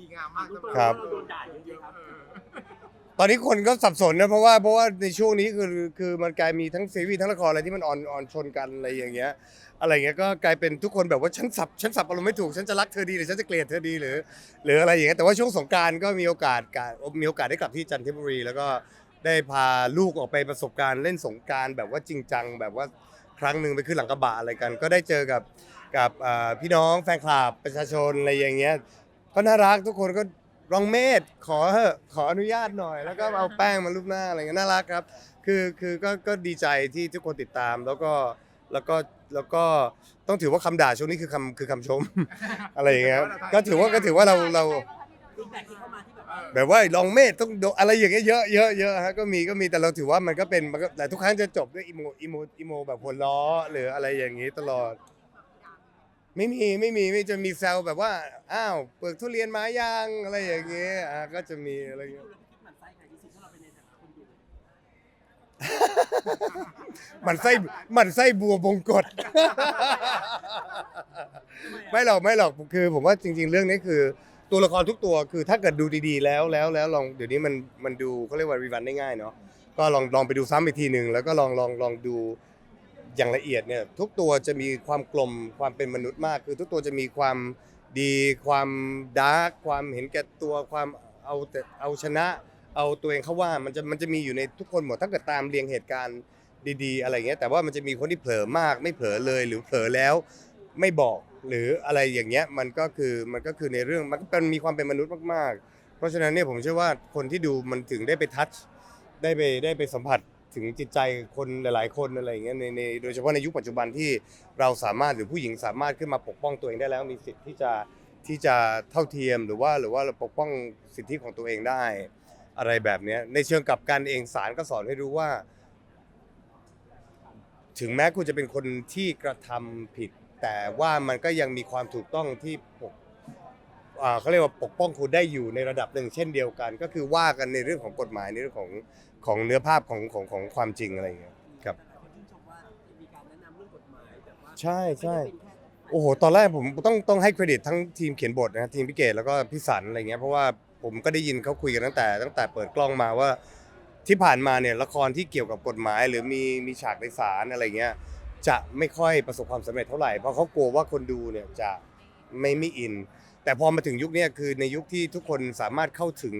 ดีงามมากครับเราโดนด่าเยอะๆครับตอนนี้คนก็สับสนนะเพราะว่าเพราะว่าในช่วงนี้คือคือมันกลายมีทั้งซีรีส์ทั้งละครอะไรที่มันออนออนชนกันอะไรอย่างเงี้ย อะไรเงี้ยก็กลายเป็นทุกคนแบบว่าฉันสับฉันสับอารมณ์ไม่ถูกฉันจะรักเธอดีหรือฉันจะเกลียดเธอดีหรือ หรืออะไรอย่างเงี้ยแต่ว่าช่วงสงกรารก็มีโอกาสการมีโอกาสได้กลับที่จันทบุรี แล้วก็ได้พาลูกออกไปประสบการณ์เล่นสงกรารแบบว่าจริงจังแบบว่าครั้งหนึ่งไปขึ้นหลังกระบะอะไรกัน ก็ได้เจอกับกับอ่าพี่น้องแฟนคลับประชาชนอะไรอย่างเงี้ย ก็น่ารักทุกคนก็รองเมธขอเถอะขออนุญาตหน่อย แล้วก็เอาแป้งมารูปหน้าอะไรเงี้ยน่ารักครับ คือคือก็ก็ดีใจที่ทุกคนติดตามแล้วก็แล้วก็แล้วก็ต้องถือว่าคำด่าช่วงนี้คือคำคือคำชม อะไรอย่างเงี้ยครับก็ถือว่าก็ถือว่าเราเรา ฟีดแบ็กที่เข้ามาที่แบบว่าแบบว่าลองเมธต้องโดนอะไรอย่างเงี้ยเยอะเยอะเยอะฮะก็มีก็มีแต่เราถือว่ามันก็เป็นมันก็แต่ทุกครั้งจะจบด้วยอีโมอีโมอีโมแบบหัวล้อหรืออะไรอย่างงี้ตลอด ไม่มีไม่มีไม่จะมีแซวแบบว่าอ้าวเปลือกทุเรียนมายังอะไรอย่างเงี้ยอะก็จะมีอะไรอย่างเงี้ยดูแล้วพี่คิดหมั่นไส้ใครที่สุดถ้าเราเป็นในฐานะคนดูมันไส้มันไส้บัวบงกฎ ไม่หรอกไม่หรอกคือ ผมว่าจริง ๆ เรื่องนี้คือ ตัวละครทุกตัวคือถ้าเกิดดูดีๆ แล้วแล้วแล้วลองเดี๋ยวนี้มันมันดูเขาเรียกว่ารีวันได้ง่ายเนาะก็ลองลองไปดูซ้ำอีกทีหนึ่งแล้วก็ลองลองลองดู อย่างละเอียดเนี่ยทุกตัวจะมีความกลมความเป็นมนุษย์มาก คือทุกตัวจะมีความดีความดาร์กความเห็นแก่ตัวความเอาแต่เอาชนะ เอาตัวเองเข้าว่ามันจะมันจะมีอยู่ในทุกคนหมดถ้าเกิดตามเรียงเหตุการณ์ดีๆ อะไรเงี้ยแต่ว่ามันจะมีคนที่เผลอมากไม่เผลอเลยหรือเผลอแล้วไม่บอกหรืออะไรอย่างเงี้ยมันก็คือมันก็คือในเรื่องมันเป็นมีความเป็นมนุษย์มากๆ เพราะฉะนั้นเนี่ยผมเชื่อว่าคนที่ดูมันถึงได้ไปทัชได้ไปได้ไปสัมผัส ถึงจิตใจคนหลาย ๆ คนอะไรอย่างเงี้ยในในโดยเฉพาะในยุคปัจจุบันที่เราสามารถหรือผู้หญิงสามารถขึ้นมาปกป้องตัวเองได้แล้วมีสิทธิ์ที่จะที่จะเท่าเทียมหรือว่าหรือว่าเราปกป้องสิทธิของตัวเองได้ อะไรแบบเนี้ยในเชิงกลับกันเองศาลก็สอนให้รู้ว่า ถึงแม้คุณจะเป็นคนที่กระทำผิด แต่ว่ามันก็ยังมีความถูกต้องที่ปก เขาเรียกว่าปกป้องคุณได้อยู่ในระดับหนึ่งเช่นเดียวกัน ก็คือว่ากันในเรื่องของกฎหมายในเรื่องของของเนื้อภาพของของของความจริงอะไรอย่างเงี้ยครับแต่คนชื่นชมว่ามีการแนะนำเรื่องกฎหมายแบบว่าใช่ใช่ไม่ได้เป็นแค่โอ้โหตอนแรกผมต้องต้องให้เครดิตทั้งทีมเขียนบทนะทีมพี่เกดแล้วก็พี่สันอะไรเงี้ยเพราะว่าผมก็ได้ยินเขาคุยกันตั้งแต่ ตั้งแต่เปิดกล้องมาว่าที่ผ่านมาเนี่ยละครที่เกี่ยวกับกฎหมาย หรือมีมีฉากในศาลอะไรเงี้ยจะไม่ค่อยประสบความสำเร็จเท่าไหร่เพราะเขากลัวว่าคนดูเนี่ยจะ ไม่ไม่อิน แต่พอมาถึงยุคเนี้ยคือในยุคที่ทุกคนสามารถเข้าถึง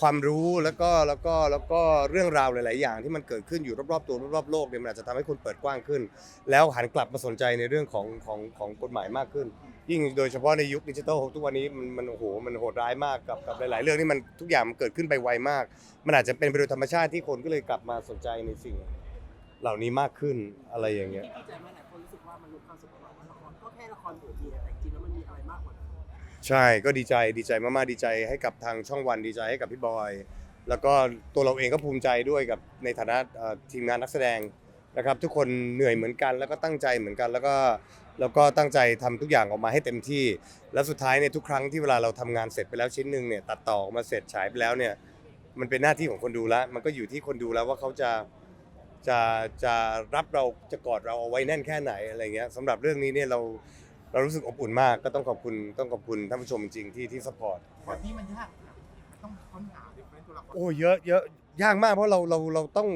ความรู้แล้วก็แล้วก็แล้วก็เรื่องราวหลาย ๆ อย่างที่มันเกิดขึ้นอยู่รอบ ๆ ตัวรอบ ๆ โลกเนี่ยมันอาจจะทำให้คนเปิดกว้างขึ้น แล้วหันกลับมาสนใจในเรื่องของของของกฎหมายมากขึ้น ยิ่งโดยเฉพาะในยุคดิจิทัลทุกวันนี้มันมันโอ้โหมันโหดร้ายมากกับกับหลาย ๆ เรื่องที่มันทุกอย่างมันเกิดขึ้นไปไวมาก มันอาจจะเป็นไปโดยธรรมชาติที่คนก็เลยกลับมาสนใจในสิ่ง เหล่านี้มากขึ้นอะไรอย่างเงี้ยที่เข้าใจไหมหลายคนรู้สึกว่ามันลดความสุขของเราว่าละครก็แค่ละครบทเดียว ใช่ก็ดีใจดีใจมากๆดีใจให้กับทางช่องวันดีใจให้กับพี่บอย แล้วก็ตัวเราเองก็ภูมิใจด้วยกับในฐานะเอ่อทีมงานนักแสดงนะครับ ทุกคนเหนื่อยเหมือนกัน แล้วก็ตั้งใจเหมือนกัน แล้วก็แล้วก็ตั้งใจทำทุกอย่างออกมาให้เต็มที่ แล้วสุดท้ายเนี่ยทุกครั้งที่เวลาเราทำงานเสร็จไปแล้วชิ้นหนึ่งเนี่ยตัดต่อออกมาเสร็จฉายไปแล้วเนี่ยมันเป็นหน้าที่ของคนดูแล้วมันก็อยู่ที่คนดูแล้วว่าเขาจะ จะจะรับเราจะกอดเราเอาไว้แน่นแค่ไหนอะไรเงี้ยสำหรับเรื่องนี้เนี่ยเรา เรารู้สึกอบอุ่นมากก็ต้องขอบคุณต้องขอบคุณท่านผู้ชมจริงๆที่ที่สปอร์ตบทนี้มันยากนะต้องค้นหาดิเฟรนตัวละครโอ้เยอะเยอะยากมากเพราะเราเราเราต้อง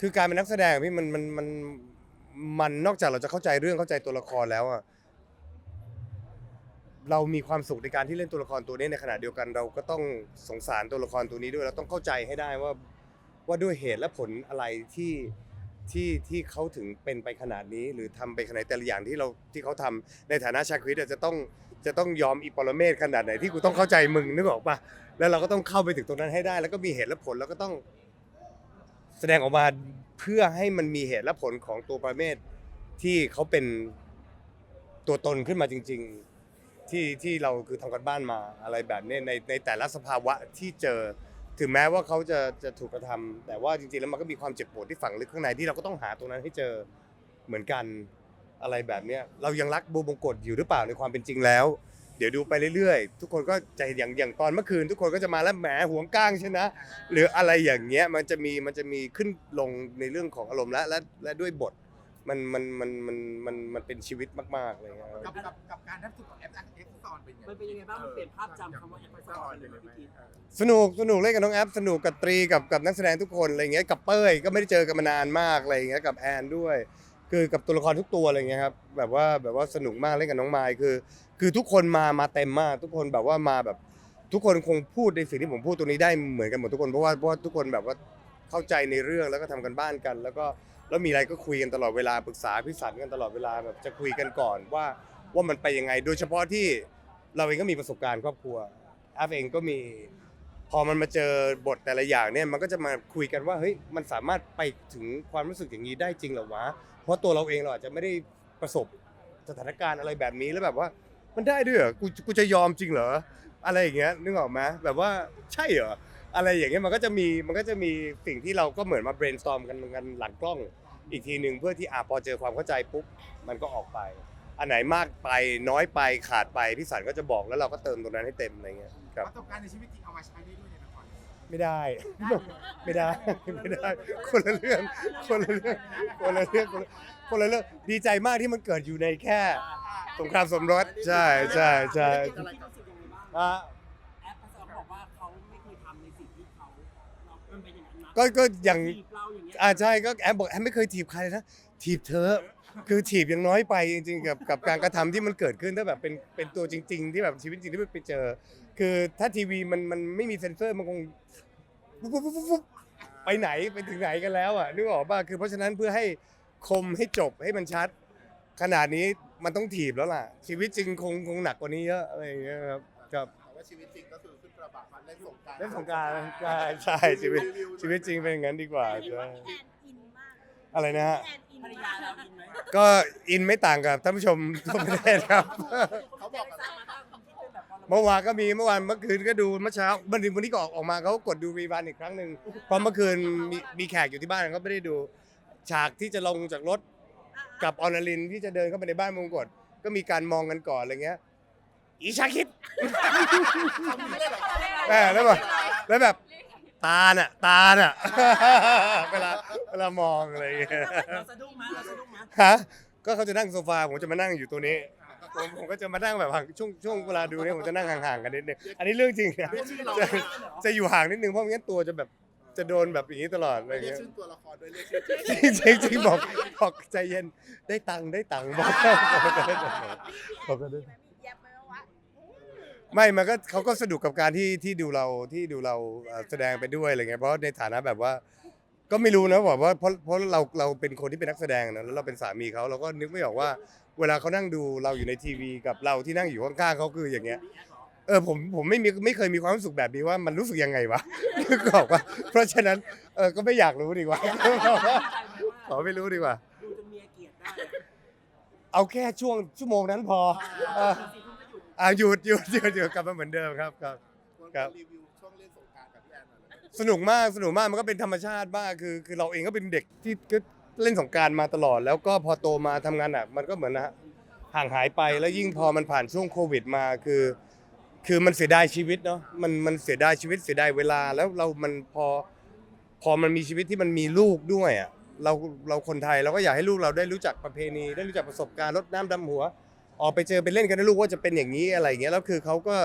คือการเป็นนักแสดงอะพี่มันมันมันมันนอกจากเราจะเข้าใจเรื่องเข้าใจตัวละครแล้วอะเรามีความสุขในการที่เล่นตัวละครตัวนี้ในขณะเดียวกัน เราก็ต้องสงสารตัวละครตัวนี้ด้วยเราต้องเข้าใจให้ได้ว่าว่าด้วยเหตุและผลอะไรที่ ที่ที่เขาถึงเป็นไปขนาดนี้ หรือทำไปขนาดแต่ละอย่างที่เราที่เขาทำในฐานะชาคริตจะต้องจะต้องยอมอีปรเมศขนาดไหนที่กูต้องเข้าใจมึงนึกออกปะแล้วเราก็ต้องเข้าไปถึงตรงนั้นให้ได้ แล้วก็มีเหตุและผลแล้วก็ต้อง แสดงออกมาเพื่อให้มันมีเหตุและผลของตัวปรเมศที่เขาเป็นตัวตนขึ้นมาจริง ๆ ที่ที่เราคือทำกันบ้านมาอะไรแบบนี้ในในแต่ละสภาวะที่เจอ ถึงแม้ว่าเขาจะจะถูกกระทำแต่ว่าจริงๆแล้วมันก็มีความเจ็บปวดที่ฝังลึกข้างในที่เราก็ต้องหาตรงนั้นให้เจอเหมือนกันอะไรแบบเนี้ยเรายังรักโบบงกฎอยู่หรือเปล่าในความเป็นจริงแล้ว เดี๋ยวดูไปเรื่อยๆ ทุกคนก็จะอย่างอย่างตอนเมื่อคืน ทุกคนก็จะมาแล้วแหมหวงก้างใช่นะ หรืออะไรอย่างเงี้ยมันจะมีมันจะมีขึ้นลงในเรื่องของอารมณ์และและและด้วยบท มันมันมันมันมันมันเป็นชีวิตมากๆเลยครับ กับกับกับการรับสุดของแอปเอ็กซ์ซอออนเป็นยังไงมันเป็นยังไงบ้างมันเปลี่ยนภาพจำคำว่าแอปทัศออนเลยไหมพี่กิ๊ฟสนุกสนุกเล่นกับน้องแอปสนุกกับตรีกับกับนักแสดงทุกคนอะไรเงี้ยกับเป้ยก็ไม่ได้เจอกันมานานมากอะไรเงี้ยกับแอนด้วย คือกับตัวละครทุกตัวอะไรเงี้ยครับแบบว่าแบบว่าสนุกมากเล่นกับน้องไมค์คือ คือทุกคนมามาเต็มมาก ทุกคนแบบว่ามาแบบ ทุกคนคงพูดในสิ่งที่ผมพูดตรงนี้ได้เหมือนกันหมดทุกคนเพราะว่าเพราะว่าทุกคนแบบว่าเข้าใจในเรื่องแล้วก็ทำกันบ้านกัน แล้วก็ แล้วมีอะไรก็คุยกันตลอดเวลาปรึกษาพิสันกันตลอดเวลาแบบจะคุยกันก่อนว่าว่ามันไปยังไง โดยเฉพาะที่เราเองก็มีประสบการณ์ครอบครัวแอฟเองก็มีพอมันมาเจอบทแต่ละอย่างเนี่ยมันก็จะมาคุยกันว่าเฮ้ยมันสามารถไปถึงความรู้สึกอย่างนี้ได้จริงเหรอวะเพราะตัวเราเองเราอาจจะไม่ได้ประสบสถานการณ์อะไรแบบนี้แล้วแบบว่า มันได้ด้วยเหรอกูกูจะยอมจริงเหรออะไรอย่างเงี้ยนึกออกไหมแบบว่าใช่เหรออะไรอย่างเงี้ยมันก็จะมีมันก็จะมีสิ่งที่เราก็เหมือนมา brainstorm กันกันหลังกล้อง อีกทีหนึ่งเพื่อที่อะพอเจอความเข้าใจปุ๊บมันก็ออกไป อันไหนมากไปน้อยไปขาดไปพี่สันก็จะบอกแล้วเราก็เติมตรงนั้นให้เต็มอะไรเงี้ยครับประสบการณ์ในชีวิตจริงเอามาใช้ได้ด้วยในละครไม่ได้ ไม่ได้ไม่ได้ คนละเรื่องคนละเรื่องคนละเรื่องคนละคนละเรื่องดีใจมากที่มันเกิดอยู่ในแค่สงครามสมรสใช่ใช่ใช่พี่รู้สึกยังไงบ้างอะ ก็ก็อย่างถีบเราอย่างเงี้ยอ่าใช่ก็แอมบอกแอมไม่เคยถีบใครเลยนะถีบเธอคือถีบยังน้อยไปจริงๆกับกับการกระทำที่มันเกิดขึ้นถ้าแบบเป็นเป็นตัวจริง ๆ ที่แบบชีวิตจริงที่ไปเจอ คือถ้าทีวีมันมันไม่มีเซ็นเซอร์มันคงปุ๊บปุ๊บปุ๊บปุ๊บไปไหนไปถึงไหนกันแล้วอะนึกออกป่ะคือเพราะฉะนั้นเพื่อให้คมให้จบให้มันชัด ขนาดนี้มันต้องถีบแล้วล่ะ ชีวิตจริงคงคงหนักกว่านี้เยอะอะไรอย่างเงี้ยครับครับ แต่ว่าชีวิตจริงก็คือ ระบะมาเล่นสงกรารเล่นสงกรารใช่ใช่ชีวิตชีวิตจริงเป็นอย่างนั้นดีกว่าเห็นใช่ว่าพี่แอนอินมากอะไรนะฮะ พี่แอนอินภรรมายากเราอินไหมก็อินไม่ต่างกับท่านผู้ชมทั่วประเทศครับ เขาบอกกับสร้างมาบ้างที่เป็นแบบเมื่อวานก็มีเมื่อวานเมื่อคืนก็ดูเมื่อเช้าวันนี้วันนี้ก็ออกออกมาเขาก็กดดูรีวันอีกครั้งหนึ่งเพราะเมื่อคืนมีมีแขกอยู่ที่บ้านเขาไม่ได้ดู ฉากที่จะลงจากรถกับออนาลินที่จะเดินเข้าไปในบ้านมงกฎก็มีการมองกันก่อนอะไรเงี้ย อีชาคิดแม่แล้วแบบแล้วแบบตาน่ะตาน่ะ เวลาเวลามองอะไรอย่างเงี้ยเราสะดุ้งมั้ยเราสะดุ้งมั้ยฮะก็เขาจะนั่งโซฟาผมจะมานั่งอยู่ตัวนี้ผมผมก็จะมานั่งแบบห่างช่วงช่วงเวลาดูเนี่ยผมจะนั่งห่างๆกันนิดนึงอันนี้เรื่องจริงนะเรียกชื่อเราจะจะอยู่ห่างนิดนึงเพราะไม่งั้นตัวจะแบบจะโดนแบบอย่างนี้ตลอดอะไรเรียกเงี้ยชื่อตัวละครด้วยเรียกชื่อจริงจริงๆบอกบอกใจเย็นได้ตังค์ได้ตังค์บอกบอกได้ตังค์บอกได้มีไหมมีแยบไหมว่า ไม่มันก็เขาก็สนุกกับการที่ที่ดูเราที่ดูเราเอ่อแสดงไปด้วยอะไรเงี้ยเพราะในฐานะแบบว่า ก็ไม่รู้นะบอกว่าเพราะเพราะเราเราเป็นคนที่เป็นนักแสดงนะแล้วเราเป็นสามีเขาเราก็นึกไม่ออกว่า เวลาเขานั่งดูเราอยู่ในทีวีกับเราที่นั่งอยู่ข้างๆเขาคืออย่างเงี้ยเออผมผมไม่มีไม่เคยมีความรู้สึกแบบนี้ว่ามันรู้สึกยังไงวะ นึกออกว่าเพราะฉะนั้นเออก็ไม่อยากรู้ดีกว่าขอไม่รู้ดีกว่า ดูจนเมียเกลียดได้เอาแค่ช่วงชั่วโมงนั้นพอเออ สี่ทุ่มก็หยุด อ่าหยุดหยุดหยุดหยุดกลับมาเหมือนเดิมครับครับ ครับ รีวิวช่วงเล่นสงกรารกับพี่แอนหน่อยเลยสนุกมากสนุกมากมันก็เป็นธรรมชาติมากคือคือเราเองก็เป็นเด็กที่ก็เล่นสงกรารมาตลอด แล้วก็พอโตมาทำงานหนักมันก็เหมือนนะห่างหายไปแล้วยิ่งพอมันผ่านช่วงโควิดมาคือ คือมันเสียดายชีวิตเนาะมันมันเสียดายชีวิตเสียดายเวลาแล้วเรามันพอ พอมันมีชีวิตที่มันมีลูกด้วยอะเราเราคนไทยเราก็อยากให้ลูกเราได้รู้จักประเพณี ได้รู้จักประสบการณ์รดน้ำดำหัว ออกไปเจอไปเล่นกันนะลูกว่าจะเป็นอย่างนี้อะไรอย่างเงี้ยแล้วคือเขาก็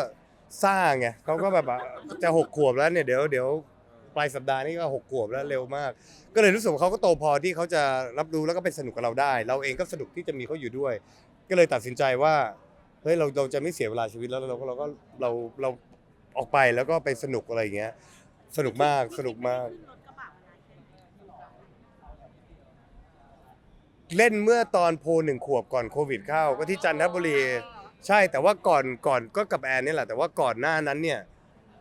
สร้างไงเขาก็แบบว่าจะหกขวบแล้วเนี่ยเดี๋ยวเดี๋ยวปลายสัปดาห์นี้ก็หกขวบแล้วเร็วมาก ก็เลยรู้สึกว่าเขาก็โตพอที่เขาจะรับรู้แล้วก็ไปสนุกกับเราได้ เราเองก็สนุกที่จะมีเขาอยู่ด้วย ก็เลยตัดสินใจว่าเฮ้ยเราเราจะไม่เสียเวลาชีวิตแล้วเราก็เราก็เราเราออกไปแล้วก็ไปสนุกอะไรอย่างเงี้ย สนุกมากสนุกมาก ขึ้นรถกระบะมานานแค่ไหน เล่นเมื่อตอนโพลหนึ่งขวบก่อนโควิดเข้าก็ที่จันทบุรี ใช่แต่ว่าก่อนก่อนก็กับแอนนี่แหละแต่ว่าก่อนหน้านั้นเนี่ย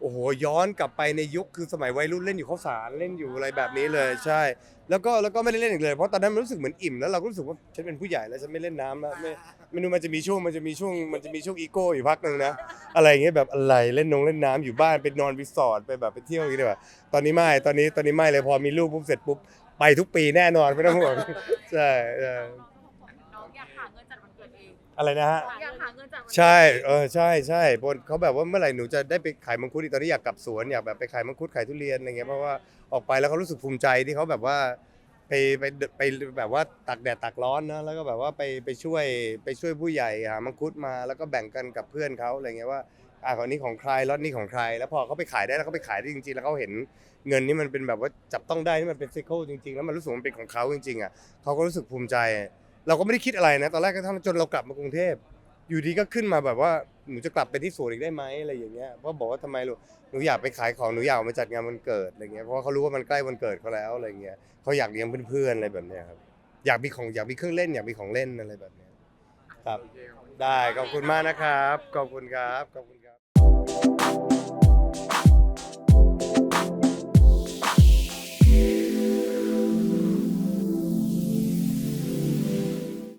โอ้โหย้อนกลับไปในยุคคือสมัยวัยรุ่นเล่นอยู่ข้าวสารเล่นอยู่อะไรแบบนี้เลยใช่ แล้วก็แล้วก็ไม่ได้เล่นอีกเลยเพราะตอนนั้นมันรู้สึกเหมือนอิ่มแล้วเราก็รู้สึกว่าฉันเป็นผู้ใหญ่แล้วฉันไม่เล่นน้ำแล้วไม่ไม่รู้มันจะมีช่วงมันจะมีช่วงมันจะมีช่วงอีโก้อยู่พักหนึ่งนะอะไรอย่างเงี้ยแบบอะไรเล่นนงเล่นน้ำอยู่บ้านไปนอนรีสอร์ทไปแบบไปเที่ยวอย่างเงี้ยดีกว่าตอนนี้ไม่ตอนนี้ตอนนี้ไม่เลยพอมีลูกปุ๊บเสร็จปุ๊บ ไปทุกปีแน่นอนไม่ต้องห่วงใช่ใช่น้องอยากหาเงินจัดวันเกิดเองอะไรนะฮะ อยากหาเงินจัดวันเกิดใช่ เออ ใช่ใช่บนเขาแบบว่าเมื่อไหร่หนูจะได้ไปขายมังคุดอีกตอนนี้อยากกลับสวนอยากแบบไปขายมังคุดขายทุเรียนอะไรเงี้ยเพราะว่าออกไปแล้วเขารู้สึกภูมิใจที่เขาแบบว่าไปไปไปแบบว่าตากแดดตากร้อนนะแล้วก็แบบว่าไปไปช่วยไปช่วยผู้ใหญ่หามังคุดมาแล้วก็แบ่งกันกับเพื่อนเขาอะไรเงี้ยว่า อ่าของนี้ของใครล็อตนี้ของใคร แล้วพอเขาไปขายได้แล้วเขาไปขายได้จริงๆ แล้วเขาเห็นเงินนี่มันเป็นแบบว่าจับต้องได้นี่มันเป็นซิเคิลจริงๆ แล้วมันรู้สึกมันเป็นของเขาจริงๆอะเขาก็รู้สึกภูมิใจ เราก็ไม่ได้คิดอะไรนะ ตอนแรกก็ทำจนเรากลับมากรุงเทพ อยู่ดีก็ขึ้นมาแบบว่าหนูจะกลับไปที่สวนอีกได้ไหมอะไรอย่างเงี้ยเพราะบอกว่าทำไมลูกหนูอยากไปขายของหนูอยากมาจัดงานวันเกิดอะไรเงี้ยเพราะว่าเขารู้ว่ามันใกล้วันเกิดเขาแล้วอะไรเงี้ยเขาอยากเลี้ยงเพื่อนๆอะไรแบบเนี้ยครับอยากมีของอยากมีเครื่องเล่นอยากมีของเล่นอะไรแบบเนี้ยครับ ได้ขอบคุณมากนะครับ ขอบคุณครับขอบคุณ